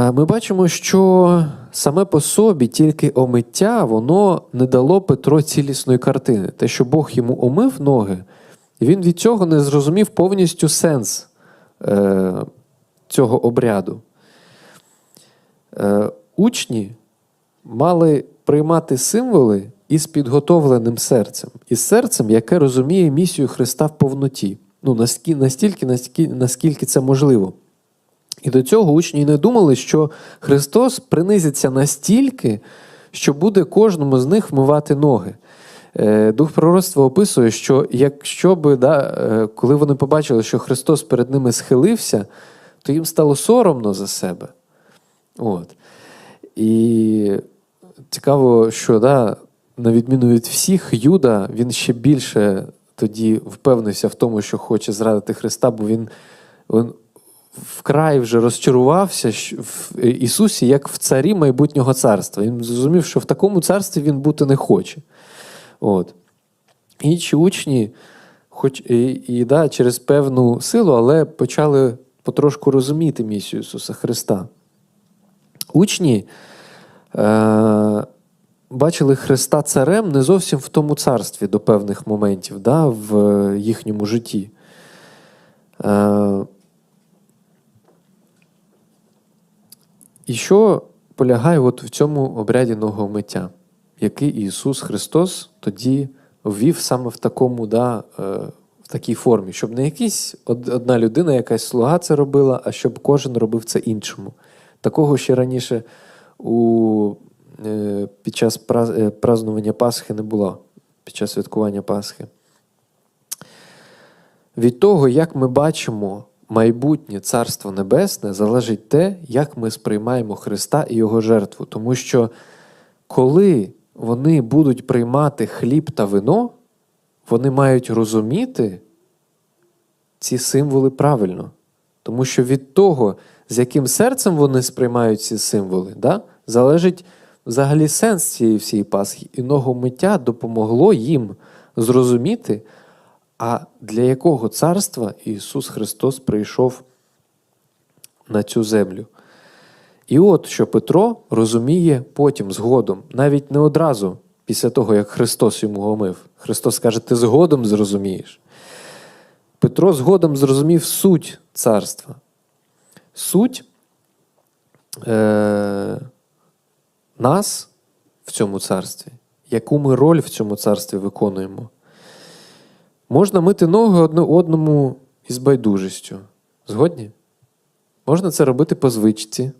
Ми бачимо, що саме по собі тільки омиття воно не дало Петро цілісної картини. Те, що Бог йому омив ноги, він від цього не зрозумів повністю сенс е, цього обряду. Е, учні мали приймати символи із підготовленим серцем, із серцем, яке розуміє місію Христа в повноті. Ну, настільки, наскільки, наскільки це можливо. І до цього учні не думали, що Христос принизиться настільки, що буде кожному з них вмивати ноги. Е, Дух пророцтва описує, що якщо би, да, е, коли вони побачили, що Христос перед ними схилився, то їм стало соромно за себе. От. І цікаво, що да, на відміну від всіх, Юда він ще більше тоді впевнився в тому, що хоче зрадити Христа, бо він, він вкрай вже розчарувався в Ісусі як в царі майбутнього царства. Він зрозумів, що в такому царстві він бути не хоче. От. Інші учні, хоч і, і да, через певну силу, але почали потрошку розуміти місію Ісуса Христа. Учні е, бачили Христа царем не зовсім в тому царстві до певних моментів да, в їхньому житті. Е, і що полягає от в цьому обряді новомиття, який Ісус Христос тоді ввів саме в такому, да, е, в такій формі, щоб не якась одна людина, якась слуга це робила, а щоб кожен робив це іншому. Такого ще раніше у, е, під час е, Пасхи не було, під час святкування Пасхи. Від того, як ми бачимо майбутнє Царство Небесне, залежить те, як ми сприймаємо Христа і Його жертву. Тому що коли вони будуть приймати хліб та вино, вони мають розуміти ці символи правильно. Тому що від того, з яким серцем вони сприймають ці символи, да, залежить взагалі сенс цієї всієї Пасхи. І миття допомогло їм зрозуміти, а для якого царства Ісус Христос прийшов на цю землю. І от що Петро розуміє потім, згодом, навіть не одразу після того, як Христос йому омив. Христос каже, ти згодом зрозумієш. Петро згодом зрозумів суть царства. Суть е- нас в цьому царстві, яку ми роль в цьому царстві виконуємо. Можна мити ноги одне одному із байдужістю. Згодні? Можна це робити по звичці.